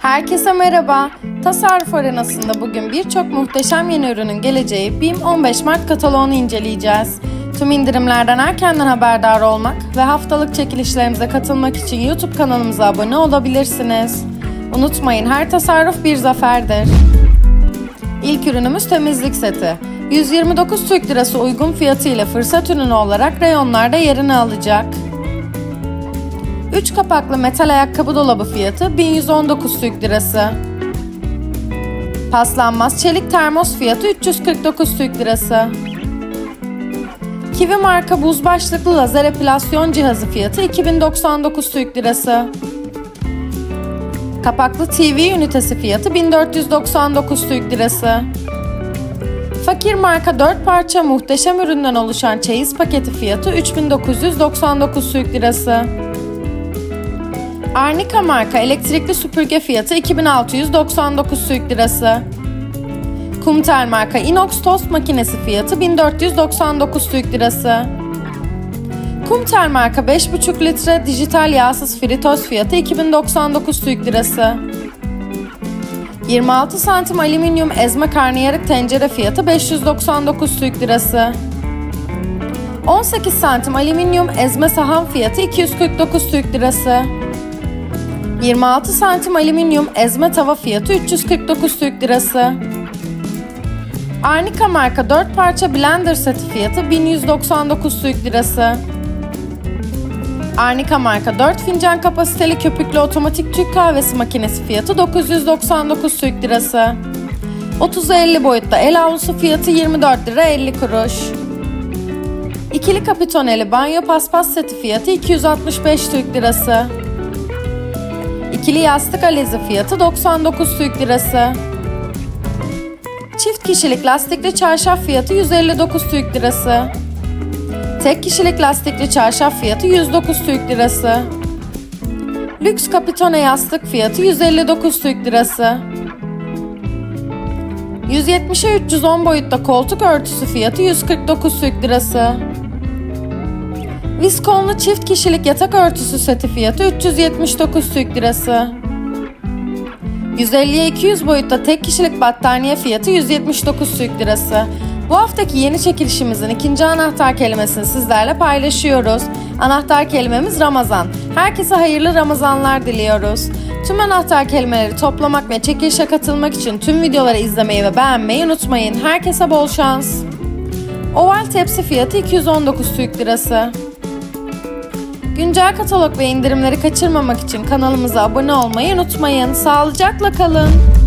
Herkese merhaba. Tasarruf arenasında bugün birçok muhteşem yeni ürünün geleceği BİM 15 Mart kataloğunu inceleyeceğiz. Tüm indirimlerden erkenden haberdar olmak ve haftalık çekilişlerimize katılmak için YouTube kanalımıza abone olabilirsiniz. Unutmayın her tasarruf bir zaferdir. İlk ürünümüz temizlik seti. 129 Türk Lirası uygun fiyatı ile fırsat ürünü olarak reyonlarda yerini alacak. 3 kapaklı metal ayakkabı dolabı fiyatı 1119 Türk Lirası. Paslanmaz çelik termos fiyatı 349 Türk Lirası. Kivi marka buz başlıklı lazer epilasyon cihazı fiyatı 2099 Türk Lirası. Kapaklı TV ünitesi fiyatı 1499 Türk Lirası. Fakir marka 4 parça muhteşem üründen oluşan çeyiz paketi fiyatı 3999 Türk Lirası. Arnica marka elektrikli süpürge fiyatı 2699 Türk Lirası. Kumtel marka inox tost makinesi fiyatı 1499 Türk Lirası. Kumtel marka 5,5 litre dijital yağsız fritoz fiyatı 2099 Türk Lirası. 26 santim alüminyum ezme karnıyarık tencere fiyatı 599 Türk Lirası. 18 santim alüminyum ezme sahan fiyatı 249 Türk Lirası. 26 santim alüminyum ezme tava fiyatı 349 Türk Lirası. Arnica marka 4 parça blender seti fiyatı 1199 Türk Lirası. Arnica marka 4 fincan kapasiteli köpüklü otomatik Türk kahvesi makinesi fiyatı 999 Türk Lirası. 30-50 boyutta el havlusu fiyatı 24 lira 50 kuruş. İkili kapitoneli banyo paspas seti fiyatı 265 Türk Lirası. İkili yastık alezi fiyatı 99 Türk Lirası. Çift kişilik lastikli çarşaf fiyatı 159 Türk Lirası. Tek kişilik lastikli çarşaf fiyatı 109 Türk Lirası. Lüks kapitone yastık fiyatı 159 Türk Lirası. 170'e 310 boyutta koltuk örtüsü fiyatı 149 Türk Lirası. Viskonlu çift kişilik yatak örtüsü seti fiyatı 379 Türk Lirası. 150'ye 200 boyutta tek kişilik battaniye fiyatı 179 Türk Lirası. Bu haftaki yeni çekilişimizin ikinci anahtar kelimesini sizlerle paylaşıyoruz. Anahtar kelimemiz Ramazan. Herkese hayırlı Ramazanlar diliyoruz. Tüm anahtar kelimeleri toplamak ve çekilişe katılmak için tüm videoları izlemeyi ve beğenmeyi unutmayın. Herkese bol şans. Oval tepsi fiyatı 219 Türk Lirası. Güncel katalog ve indirimleri kaçırmamak için kanalımıza abone olmayı unutmayın. Sağlıcakla kalın.